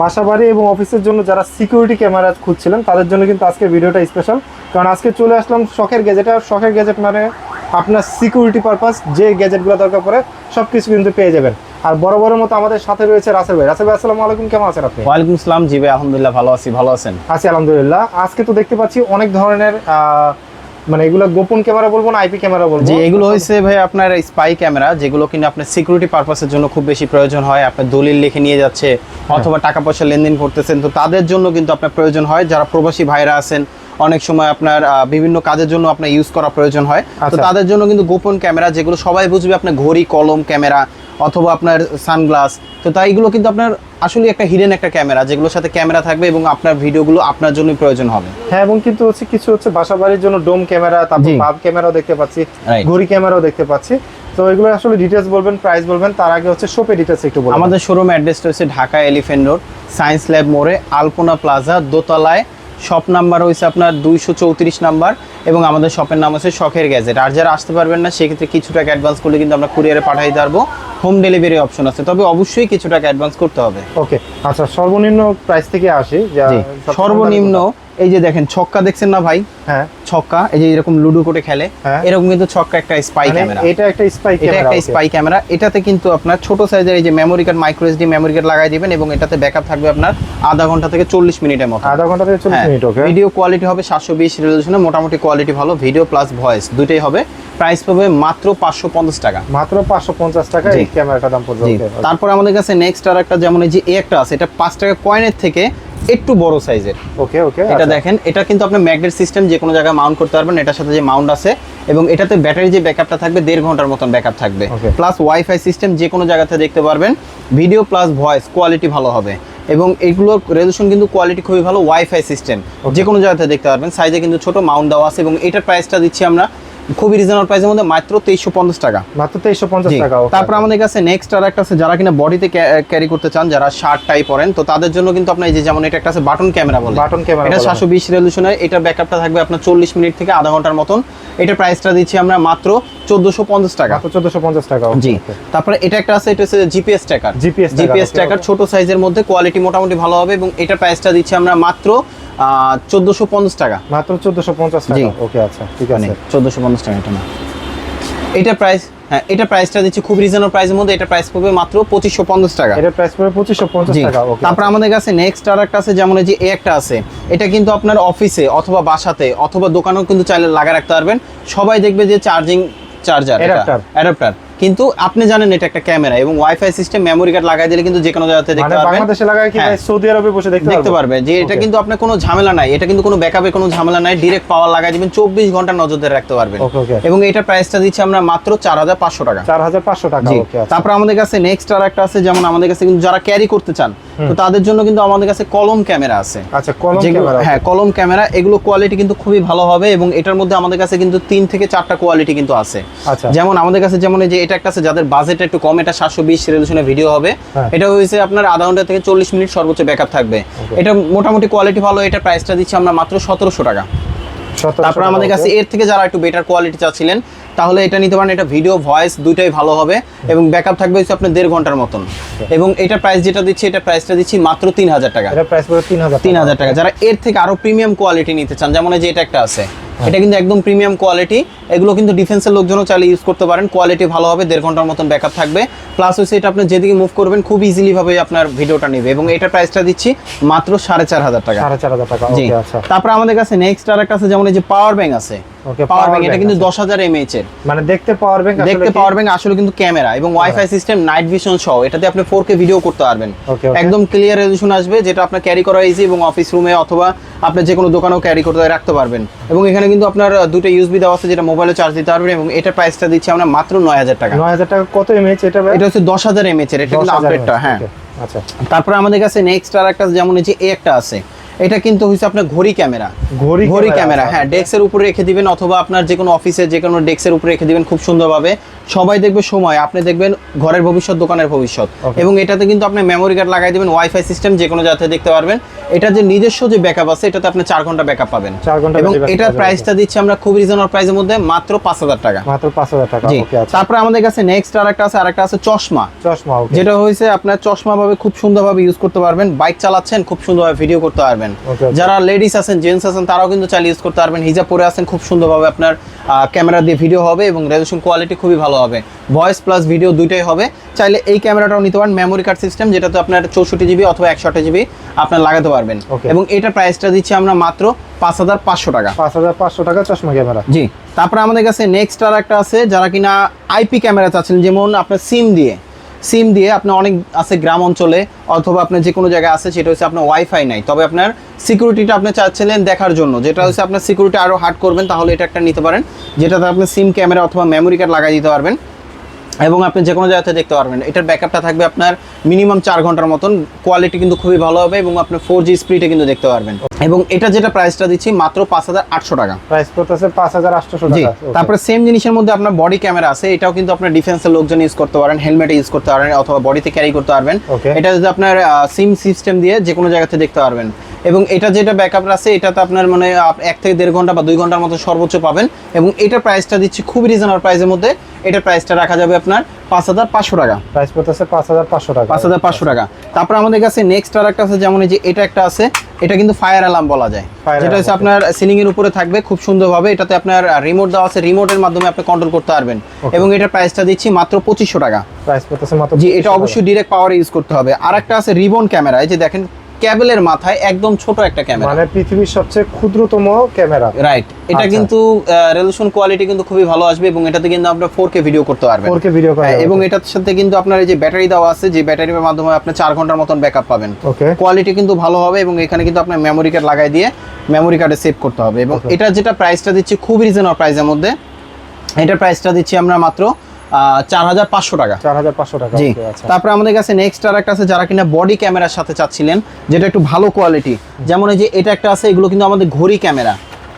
বাসা বাড়ি এবং অফিসের জন্য যারা সিকিউরিটি ক্যামেরা খুঁজছিলেন তাদের জন্য কিন্তু আজকের ভিডিওটা স্পেশাল কারণ আজকে চলে আসলাম শখের গ্যাজেট আর শখের গ্যাজেট মানে আপনার সিকিউরিটি পারপাস যে গ্যাজেটগুলো দরকার পড়ে সব কিছু কিন্তু পেয়ে যাবেন। আর বড় বড় মতো আমাদের সাথে রয়েছে রাসেল ভাই। রাসেল ভাই আসসালামু আলাইকুম। কেমন আছেন আপনি? ওয়ালাইকুম আসসালাম জি ভাই আলহামদুলিল্লাহ ভালো আছি ভালো আছেন। আছি আলহামদুলিল্লাহ। আজকে তো দেখতে পাচ্ছি অনেক ধরনের মানে এগুলো গোপন ক্যামেরা বলব না আইপি ক্যামেরা বলব? জি এগুলো হয়েছে ভাই আপনার স্পাই ক্যামেরা যেগুলো কিনা আপনার সিকিউরিটি পারপাসের জন্য খুব বেশি প্রয়োজন হয় আপনার দলিল লিখে নিয়ে যাচ্ছে অথবা টাকা পয়সা লেনদেন করতেছেন তো তাদের জন্য কিন্তু আপনার প্রয়োজন হয়। যারা প্রবাসী ভাইরা আছেন অনেক সময় আপনার বিভিন্ন কাজের জন্য আপনার ইউজ করা প্রয়োজন হয়। তো আচ্ছা। তাদের জন্য কিন্তু গোপন ক্যামেরা যেগুলো সবাই বুঝবে আপনার ঘড়ি কলম ক্যামেরা অথবা আপনার সানগ্লাস তো তাই এগুলো কিন্তু আপনার আসলে একটা হিডেন একটা ক্যামেরা যেগুলোর সাথে ক্যামেরা থাকবে এবং আপনার ভিডিওগুলো আপনার জন্য প্রয়োজন হবে। হ্যাঁ এবং কিন্তু হচ্ছে কিছু হচ্ছে বাসাবাড়ির জন্য ডোম ক্যামেরা তারপর। পাব ক্যামেরাও দেখতে পাচ্ছি ঘড়ি ক্যামেরাও দেখতে পাচ্ছি। তো এগুলো আসলে ডিটেলস বলবেন প্রাইস বলবেন তার আগে হচ্ছে শপে ডিটেলস একটু বলবেন আমাদের শোরুম অ্যাড্রেসটা হচ্ছে Dhaka Elephant Road Science Lab মোড়ে আলপনা প্লাজা দোতলায় শপ নাম্বার হয়েছে আপনার দুইশো চৌত্রিশ নাম্বার এবং আমাদের শপের নাম হচ্ছে শখের গ্যাজেট। আর যারা আসতে পারবেন না সেক্ষেত্রে কিছু টাকা অ্যাডভান্স করলে কিন্তু আমরা কুরিয়ারে পাঠাই পারব হোম ডেলিভারি অপশন আছে। তবে অবশ্যই কিছু টাকা অ্যাডভান্স করতে হবে। ওকে আচ্ছা সর্বনিম্ন প্রাইস থেকে আসে সর্বনিম্ন এই যে দেখেন ছক্কা দেখছেন না ভাই? হ্যাঁ। ছক্কা এই যে এরকম লুডো করে খেলে। হ্যাঁ। এরকম কিন্তু ছক্কা একটা স্পাই মানে ক্যামেরা এটা একটা স্পাই এটা একটা স্পাই ক্যামেরা এটাতে কিন্তু আপনার ছোট সাইজের এই যে memory card micro SD memory card লাগাই দিবেন এবং এটাতে ব্যাকআপ থাকবে আপনার আধা ঘণ্টা থেকে চল্লিশ মিনিটের মতো। আধা ঘণ্টা থেকে চল্লিশ হ্যাঁ, মিনিট ওকে ভিডিও কোয়ালিটি হবে সাতশো বিশ রেজলিউশনে মোটামুটি কোয়ালিটি ভালো ভিডিও প্লাস ভয়েস দুটোই হবে। প্রাইস পাবে মাত্র পাঁচশো পঞ্চাশ টাকা। মাত্র পাঁচশো পঞ্চাশ টাকা এই ক্যামেরাটার দাম পড়বে তারপর আমাদের কাছে নেক্সট আর একটা যেমন এই যে এ একটা আছে এটা পাঁচ টাকা কয়েনের থেকে একটু বড় সাইজের ওকে ওকে এটা দেখেন এটা কিন্তু আপনি ম্যাগনেট সিস্টেম যে কোনো জায়গায় মাউন্ট করতে পারবেন এটার সাথে যে মাউন্ট আছে এবং এটাতে ব্যাটারি যে ব্যাকআপটা থাকবে দেড় ঘণ্টার মতন ব্যাকআপ থাকবে। প্লাস ওয়াইফাই সিস্টেম যে কোনো জায়গাতে দেখতে পারবেন ভিডিও প্লাস ভয়েস কোয়ালিটি ভালো হবে। এবং এইগুলোর রেজলিউশন কিন্তু কোয়ালিটি খুবই ভালো ওয়াইফাই সিস্টেম যে কোনো জায়গাতে দেখতে পারবেন সাইজে কিন্তু ছোট মাউন্ট দেওয়া আছে এবং এটার প্রাইসটা দিচ্ছি আমরা খুবই রিজনেবল প্রাইসের মধ্যে মাত্র তেইশশো পঞ্চাশ টাকা। মাত্র তেইশশো পঞ্চাশ জি। টাকা তারপর আমাদের কাছে নেক্সট আর একটা আছে যারা কিনা বডিতে ক্যারি করতে চান যারা শার্ট টাই পরেন তো তাদের জন্য কিন্তু আপনার এই যে যেমন এটা একটা আছে বাটন ক্যামেরা বলে। বাটন camera এটা সাতশো বিশ রেজলিউশনের এটা ব্যাকআপটা থাকবে আপনার চল্লিশ মিনিট থেকে আধা ঘণ্টার মতন। এটা প্রাইসটা দিচ্ছি আমরা মাত্র চোদ্দশো পঞ্চাশ টাকা। মাত্র চোদ্দশো পঞ্চাশ টাকা জি। তারপরে এটা একটা আছে এটা হচ্ছে GPS tracker GPS GPS tracker ছোট সাইজের মধ্যে কোয়ালিটি মোটামুটি ভালো হবে এবং এটা প্রাইসটা দিচ্ছি আমরা মাত্র চোদ্দশো পঞ্চাশ টাকা। মাত্র চোদ্দশো পঞ্চাশ। টাকা? ওকে আচ্ছা ঠিক মানে আছে চোদ্দশো পঞ্চাশ টাকা এটা না। এটা প্রাইস হ্যাঁ এটা প্রাইসটা দিচ্ছি খুব রিজনেবল প্রাইসের মধ্যে এটা প্রাইস পড়বে মাত্র পঁচিশশো পঞ্চাশ টাকা। এটার প্রাইস পড়বে পঁচিশশো পঞ্চাশ জি। টাকা ওকে তারপর আমাদের কাছে নেক্সট আর একটা আছে যেমন এই যে এ একটা আছে এটা কিন্তু আপনার অফিসে অথবা বাসাতে অথবা দোকানেও কিন্তু চাইলে লাগা রাখতে পারবেন। সবাই দেখবে যে চার্জিং চার্জার. অ্যাডাপ্টার কিন্তু আপনি জানেন এটা একটা ক্যামেরা এবং ওয়াইফাই সিস্টেম মেমোরি কার্ড লাগাই দিলে কিন্তু যে কোনো জায়গাতে দেখতে মানে পারবেন। বাংলাদেশে লাগায় কি হ্যাঁ। ভাই সৌদি আরবে বসে দেখতে দেখতে পারবে। যে এটা কিন্তু আপনার কোনো ঝামেলা নাই। এটা কিন্তু কোনো ব্যাকআপে কোনো ঝামেলা নাই। ডাইরেক্ট পাওয়ার লাগাই দিবেন চব্বিশ ঘণ্টা নজর ধরে রাখতে পারবেন. এবং এটা প্রাইসটা দিচ্ছি আমরা মাত্র চার হাজার পাঁচশো টাকা। চার হাজার পাঁচশো টাকা ওকে আচ্ছা। তারপর আমাদের কাছে নেক্সট আর একটা আছে যেমন আমাদের কাছে কিন্তু যারা ক্যারি করতে চান তো তাদের জন্য কিন্তু আমাদের কাছে কলম ক্যামেরা আছে। আচ্ছা কলম ক্যামেরা হ্যাঁ কলম ক্যামেরা এগুলো কোয়ালিটি কিন্তু খুবই ভালো হবে এবং এটার মধ্যে আমাদের কাছে কিন্তু তিন থেকে চারটা কোয়ালিটি কিন্তু আছে। আচ্ছা। যেমন আমাদের কাছে যেমন এই যে এটা একটা আছে যাদের বাজেট একটু কম এটা সাতশো বিশ রেজলিউশনের ভিডিও হবে। হ্যাঁ। এটা হয়েছে আপনার আধা ঘণ্টা থেকে চল্লিশ মিনিট সর্বোচ্চ ব্যাকআপ থাকবে। এটা মোটামুটি কোয়ালিটি ভালো এটা প্রাইসটা দিচ্ছি আমরা মাত্র সতেরোশো টাকা। তারপর আমাদের কাছে এর থেকে যারা একটু বেটার কোয়ালিটি চাচ্ছিলেন তাহলে এটা নিতে পারেন এটা ভিডিও ভয়েস দুইটাই ভালো হবে এবং ব্যাকআপ থাকবে হচ্ছে আপনার দেড় ঘণ্টার মতন। এবং এটা প্রাইস যেটা দিচ্ছি এটা প্রাইসটা দিচ্ছি মাত্র তিন হাজার টাকা। এটা প্রাইস তিন হাজার তিন হাজার টাকা। যারা এর থেকে আরও প্রিমিয়াম কোয়ালিটি নিতে চান যেমন যে এটা একটা আছে। এটা কিন্তু একদম প্রিমিয়াম কোয়ালিটি এগুলো কিন্তু ডিফেন্সের লোকজনও চাইলে ইউজ করতে পারেন। কোয়ালিটি ভালো হবে দেড় ঘণ্টার মতন ব্যাকআপ থাকবে। প্লাস হচ্ছে এটা আপনি যেদিকে মুভ করবেন খুব ইজিলি ভাবে আপনার ভিডিওটা নেবে। এবং এটা প্রাইসটা দিচ্ছি মাত্র সাড়ে চার হাজার টাকা। সাড়ে চার হাজার টাকা। জি। আচ্ছা। তারপর আমাদের কাছে নেক্সট আর একটা আছে যেমন এই যে পাওয়ার ব্যাংক আছে। পাওয়ার ব্যাংক এটা কিন্তু আছে। দশ এর। মানে দেখতে পাওয়ার ব্যাংক দেখতে পাওয়ার ব্যাংক আসলে কিন্তু ক্যামেরা এবং ওয়াইফাই সিস্টেম নাইট ভিশন সহ। এটাতে আপনি ফোর কে ভিডিও করতে পারবেন। Okay, okay. একদম ক্লিয়ার রেজলিউশন আসবে যেটা আপনার ক্যারি করা ইজি এবং অফিস রুমে অথবা আপনি যে কোনো দোকানেও ক্যারি করতে রাখতে পারবেন। এবং এখানে কিন্তু আপনার দুটো ইউএসবি দেওয়া আছে যেটা মোবাইলে চার্জ দিতে পারবেন এবং এটা প্রাইসটা দিচ্ছি আমরা মাত্র নয় হাজার টাকা। নয় হাজার টাকা কত এমএইচ এটা এটা হচ্ছে দশ হাজার এমএইচ এর এটা কিন্তু আপডেটটা হ্যাঁ। আচ্ছা। তারপরে আমাদের কাছে নেক্সট আর একটা যেমন এই যে এ একটা আছে। এটা কিন্তু হচ্ছে আপনার ঘড়ি ক্যামেরা। ঘড়ি ঘড়ি ক্যামেরা হ্যাঁ ডেস্কের উপরে রেখে দিবেন অথবা আপনার যে কোনো অফিসে যে কোনো ডেস্কের উপরে রেখে দিবেন খুব সুন্দরভাবে। সবাই দেখবে সময় আপনি দেখবেন ঘরের ভবিষ্যৎ দোকানের ভবিষ্যৎ। এবং এটাতে কিন্তু আপনি মেমোরি কার্ড লাগাই দিবেন ওয়াইফাই সিস্টেম যে কোনো জায়গাতে দেখতে পারবেন। এটা যে নিজস্ব যে ব্যাকআপ আছে এটাতে আপনি চার ঘণ্টা ব্যাকআপ পাবেন। চার ঘণ্টা এবং এটার প্রাইসটা দিচ্ছি আমরা খুব রিজনেবল প্রাইসের মধ্যে মাত্র পাঁচ হাজার টাকা। মাত্র পাঁচ হাজার টাকা জি ওকে আচ্ছা। তারপরে আমাদের কাছে নেক্সট আর একটা আছে আর একটা আছে চশমা। চশমা ওকে যেটা হয়েছে আপনার চশমা ভাবে খুব সুন্দরভাবে ইউজ করতে পারবেন বাইক চালাচ্ছেন খুব সুন্দরভাবে ভিডিও করতে পারবেন। Okay. যারা লেডিস আছেন জেন্টস আছেন তারাও কিন্তু চাইলে ইউজ করতে পারবেন। হিজাব পরে আছেন খুব সুন্দরভাবে আপনার ক্যামেরা দিয়ে ভিডিও হবে এবং রেজুলেশন কোয়ালিটি খুবই ভালো হবে। ভয়েস প্লাস ভিডিও দুইটাই হবে। চাইলে এই ক্যামেরাটাও নিতে পারেন মেমোরি কার্ড সিস্টেম যেটাতে আপনার চৌষট্টি জিবি অথবা একশো জিবি আপনার লাগাতে পারবেন. এবং এটার প্রাইসটা দিচ্ছি আমরা মাত্র পাঁচ হাজার পাঁচশো টাকা। পাঁচ হাজার পাঁচশো টাকা চশমা ক্যামেরা জি। তারপরে আমাদের কাছে নেক্সট আর একটা আছে যারা কিনা আইপি ক্যামেরা চাচ্ছেন যেমন আপনার সিম দিয়ে। সিম দিয়ে আপনার অনেক আছে গ্রাম অঞ্চলে অথবা আপনার যে কোনো জায়গায় আছে, সেটা হচ্ছে আপনার ওয়াইফাই নাই। তবে আপনার সিকিউরিটিটা আপনি চাচ্ছিলেন দেখার জন্য। যেটা হচ্ছে আপনার সিকিউরিটি আরও হার্ড করবেন, তাহলে এটা একটা নিতে পারেন। যেটাতে আপনি সিম ক্যামেরা অথবা মেমোরি কার্ড লাগাই দিতে পারবেন। এবং আপনি যে কোনো জায়গাতে দেখতে পারবেন। এটার ব্যাকআপটা থাকবে আপনার মিনিমাম চার ঘণ্টার মতন। কোয়ালিটি কিন্তু খুবই ভালো হবে এবং আপনি ফোর জি স্পিডে কিন্তু দেখতে পারবেন। এবং এটা যেটা প্রাইসটা দিচ্ছি মাত্র পাঁচ হাজার আটশো টাকা। প্রাইস পড়তেছে পাঁচ হাজার আটশোশো জি তারপরে সেম জিনিসের মধ্যে আপনার বডি ক্যামেরা আছে। এটাও কিন্তু আপনার ডিফেন্সের লোকজন ইউজ করতে পারেন হেলমেটে ইউজ করতে পারেন অথবা বডিতে ক্যারি করতে পারবেন। এটা যদি আপনার সিম সিস্টেম দিয়ে যে কোনো জায়গাতে দেখতে পারবেন। এবং এটা যেটা ব্যাকআপ আছে এটাতে আপনার মানে এক থেকে দেড় ঘণ্টা বা দুই ঘণ্টার মতো সর্বোচ্চ পাবেন এবং এটার প্রাইসটা দিচ্ছি খুবই রিজনেবল প্রাইসের মধ্যে। এটার প্রাইসটা রাখা যাবে আপনার পাঁচ হাজার পাঁচশো টাকা। প্রাইস পড়তেছে পাঁচ হাজার পাঁচশো টাকা। পাঁচ হাজার পাঁচশো টাকা। তারপর আমাদের কাছে নেক্সট আর একটা আছে যেমন এই যে এটা একটা আছে এটা কিন্তু ফায়ার অ্যালার্ম বলা যায়। যেটা হচ্ছে আপনার সিলিং এর উপরে থাকবে খুব সুন্দরভাবে। এটাতে আপনার রিমোট দেওয়া আছে রিমোটের মাধ্যমে আপনি কন্ট্রোল করতে পারবেন। এবং এটার প্রাইসটা দিচ্ছি মাত্র পঁচিশশো টাকা। প্রাইস পড়তেছে মাত্র জি এটা অবশ্যই ডিরেক্ট পাওয়ার ইউজ করতে হবে। আর একটা আছে রিবন ক্যামেরা এই যে দেখেন ক্যাবেলের মাথায় একদম ছোট একটা। ক্যামেরা। মানে পৃথিবীর সবচেয়ে ক্ষুদ্রতম ক্যামেরা। রাইট এটা আচ্ছা। কিন্তু রেজলিউশন কোয়ালিটি কিন্তু খুবই ভালো আসবে এবং এটাতে কিন্তু আপনার ফোর কে ভিডিও করতে পারবেন। 4K ভিডিও করা হ্যাঁ, এবং এটার সাথে কিন্তু আপনার এই যে ব্যাটারি দেওয়া আছে যে ব্যাটারির মাধ্যমে আপনি চার ঘণ্টার মতন ব্যাকআপ পাবেন। ওকে কোয়ালিটি কিন্তু ভালো হবে এবং এখানে কিন্তু আপনার মেমোরি কার্ড লাগাই দিয়ে মেমোরি কার্ডে সেভ করতে হবে। এবং এটা যেটা প্রাইসটা দিচ্ছি খুব রিজনেবল প্রাইসের মধ্যে। এটার প্রাইসটা দিচ্ছি আমরা মাত্র চার হাজার পাঁচশো টাকা। চার হাজার পাঁচশো টাকা জি। আচ্ছা। তারপরে আমাদের কাছে নেক্সট আর একটা আছে যারা কিনা বডি ক্যামেরার সাথে চাচ্ছিলেন যেটা একটু ভালো কোয়ালিটি যেমন এই যে এটা একটা আছে এগুলো কিন্তু আমাদের ঘড়ি ক্যামেরা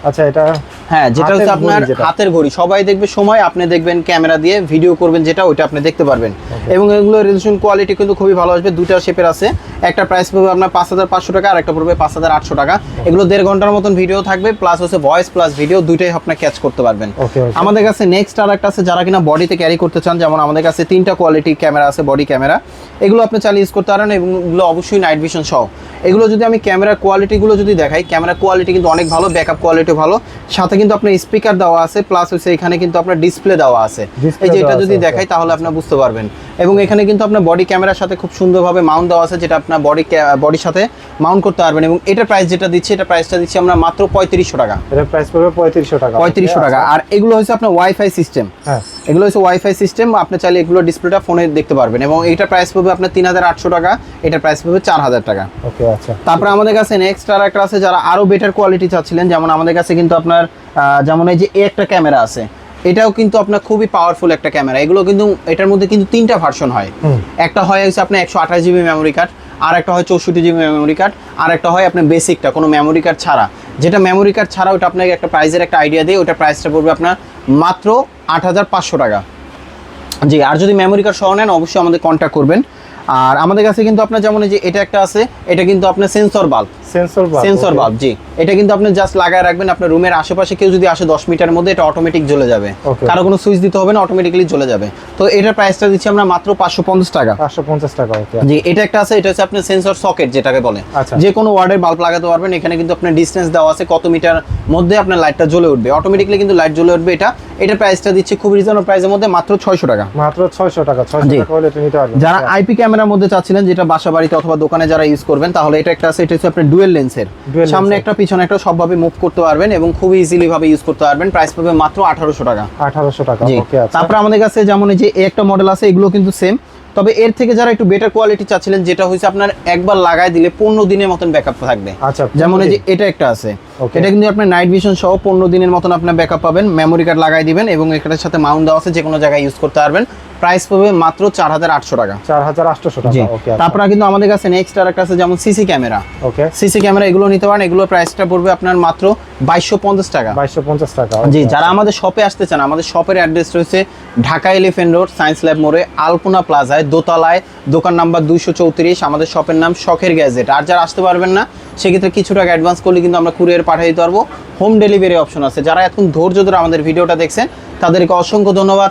আচ্ছা এটা হ্যাঁ যেটা হচ্ছে আপনার হাতের ঘড়ি। সবাই দেখবে সময় আপনি দেখবেন ক্যামেরা দিয়ে ভিডিও করবেন যেটা ওইটা আপনি দেখতে পারবেন। এবং এগুলো রেজলিউশন কোয়ালিটি কিন্তু খুবই ভালো আসবে দুটা শেপের আছে। একটা প্রাইস পড়বে আপনার পাঁচ হাজার পাঁচশো টাকা আর একটা পড়বে পাঁচ হাজার আটশো টাকা। এগুলো দেড় ঘণ্টার মতন ভিডিও থাকবে প্লাস হচ্ছে ভয়েস প্লাস ভিডিও দুইটাই আপনার ক্যাচ করতে পারবেন। আমাদের কাছে নেক্সট আর একটা আছে যারা কিনা বডিতে ক্যারি করতে চান যেমন আমাদের কাছে তিনটা কোয়ালিটি ক্যামেরা আছে বডি ক্যামেরা এগুলো আপনি চালিয়ে ইউজ করতে পারেন এবং এগুলো অবশ্যই নাইট ভিশন সহ। এগুলো যদি আমি ক্যামেরা কোয়ালিটিগুলো যদি দেখাই ক্যামেরা কোয়ালিটি কিন্তু অনেক ভালো ব্যাকআপ কোয়ালিটি ভালো। সাথে কিন্তু আপনার স্পিকার দেওয়া আছে প্লাস হচ্ছে এখানে কিন্তু আপনার ডিসপ্লে দেওয়া আছে। এই যে এটা যদি দেখাই তাহলে আপনার বুঝতে পারবেন। এবং এখানে কিন্তু আপনার বডি ক্যামেরার সাথে খুব সুন্দরভাবে মাউন্ট দেওয়া আছে যেটা আপনার বডি বডির সাথে মাউন্ট করতে পারবেন এবং এটা প্রাইস যেটা দিচ্ছি এটা প্রাইসটা দিচ্ছি আমরা মাত্র পঁয়ত্রিশশো টাকা। এটা প্রাইস পড়বে পঁয়ত্রিশশো টাকা। পঁয়ত্রিশশো টাকা। আর এগুলো হচ্ছে আপনার ওয়াইফাই সিস্টেম হ্যাঁ। এগুলো হচ্ছে ওয়াইফাই সিস্টেম আপনি চাইলে এগুলো ডিসপ্লেটা ফোনে দেখতে পারবেন এবং এইটা প্রাইস পড়বে আপনার তিন হাজার আটশো টাকা এটার প্রাইস পড়বে চার হাজার টাকা। ওকে আচ্ছা। তারপরে আমাদের কাছে নেক্সট আর একটা আছে যারা আরও বেটার কোয়ালিটি চাচ্ছিলেন যেমন আমাদের কাছে কিন্তু আপনার যেমন এই যে এ একটা ক্যামেরা আছে এটাও কিন্তু আপনার খুবই পাওয়ারফুল একটা ক্যামেরা এগুলো কিন্তু এটার মধ্যে কিন্তু তিনটা ভার্সন হয়। একটা হয় হচ্ছে আপনার একশো আঠাশ জিবি মেমোরি কার্ড আর একটা হয় চৌষট্টি জিবি মেমোরি কার্ড আর একটা হয় আপনার বেসিকটা কোনো মেমোরি কার্ড ছাড়া। যেটা মেমোরি কার্ড ছাড়া ওটা আপনাকে একটা প্রাইসের একটা আইডিয়া দিয়ে ওটা প্রাইসটা পড়বে আপনার মাত্র আট হাজার পাঁচশো টাকা। জি আর যদি মেমোরি কার্ড সহ নেন অবশ্যই আমাদের কন্ট্যাক্ট করবেন। আর আমাদের কাছে কিন্তু আপনার যেমন যে এটা একটা আছে এটা কিন্তু আপনার sensor bulb sensor sensor bulb জি। এটা কিন্তু আপনি জাস্ট লাগায় রাখবেন আপনার রুমের আশেপাশে কেউ যদি আসে দশ মিটারের মধ্যে এটা অটোমেটিক জ্বলে যাবে। কারও কোনো সুইচ দিতে হবে না অটোমেটিক্যালি জ্বলে যাবে। তো এটার প্রাইসটা দিচ্ছি আমরা মাত্র পাঁচশো পঞ্চাশ টাকা। পাঁচশো পঞ্চাশ টাকা জি এটা একটা আছে এটা হচ্ছে আপনার সেন্সর সকেট যেটাকে বলে। আচ্ছা। যে কোনো ওয়ার্ডের বাল্ব লাগাতে পারবেন এখানে কিন্তু আপনার ডিস্টেন্স দেওয়া আছে কত মিটার মধ্যে আপনার লাইটটা জ্বলে উঠবে। অটোমেটিক্যালি কিন্তু লাইট জ্বলে উঠবে এটা। এটা প্রাইসটা দিচ্ছি খুব রিজনেবল প্রাইসের মধ্যে মাত্র ছয়শো টাকা। মাত্র ছয়শো টাকা ছয়শো। টাকা হলে পারবেন। যারা আইপি ক্যামেরার মধ্যে চাচ্ছিলেন যেটা বাসা বাড়িতে অথবা দোকানে যারা ইউজ করবেন তাহলে এটা একটা আছে এটা হচ্ছে আপনার ডুয়েল লেন্সের সামনে একটা পিছনে একটা সবভাবে মুভ করতে পারবেন এবং খুবই ইজিলি ভাবে ইউজ করতে পারবেন। প্রাইস পাবে মাত্র আঠারোশো টাকা। আঠারোশো টাকা ওকে আচ্ছা। তারপরে আমাদের কাছে যেমন এই যে একটা মডেল আছে এগুলো কিন্তু সেম তবে এর থেকে যারা একটু বেটার কোয়ালিটি চাচ্ছিলেন যেটা হচ্ছে আপনার একবার লাগাই দিলে পনেরো দিনের মতন ব্যাকআপ থাকবে। আচ্ছা যেমন এই যে এটা একটা আছে। এটা কিন্তু আপনার নাইট ভিশন সহ পনেরো দিনের মতন আপনার ব্যাকআপ পাবেন। মেমোরি কার্ড লাগাই দিবেন এবং এটার সাথে মাউন্ট দেওয়া আছে যে কোনো জায়গায় ইউজ করতে পারবেন। প্রাইস পড়বে মাত্র চার হাজার আটশো টাকা। চার হাজার আটশোশো জি। টাকা ওকে তারপরে কিন্তু আমাদের কাছে নেক্সট আর একটা আছে যেমন CC camera okay. CC camera এগুলো নিতে পারেন এগুলোর প্রাইসটা পড়বে আপনার মাত্র বাইশশো পঞ্চাশ টাকা। বাইশশো পঞ্চাশ টাকা জি যারা আমাদের শপে আসতে চান আমাদের শপের অ্যাড্রেস রয়েছে Dhaka elephant road science lab মোড়ে আলপনা প্লাজায় দোতলায় দোকান নাম্বার দুইশো চৌত্রিশ আমাদের শপের নাম শখের গ্যাজেট আর যারা আসতে পারবেন না সেক্ষেত্রে কিছু টাকা অ্যাডভান্স করলে কিন্তু আমরা কুরিয়ার পাঠিয়ে দিতে পারব। হোম ডেলিভারি অপশন আছে। যারা এখন ধৈর্য ধরে আমাদের ভিডিওটা দেখছেন তাদেরকে অসংখ্য ধন্যবাদ।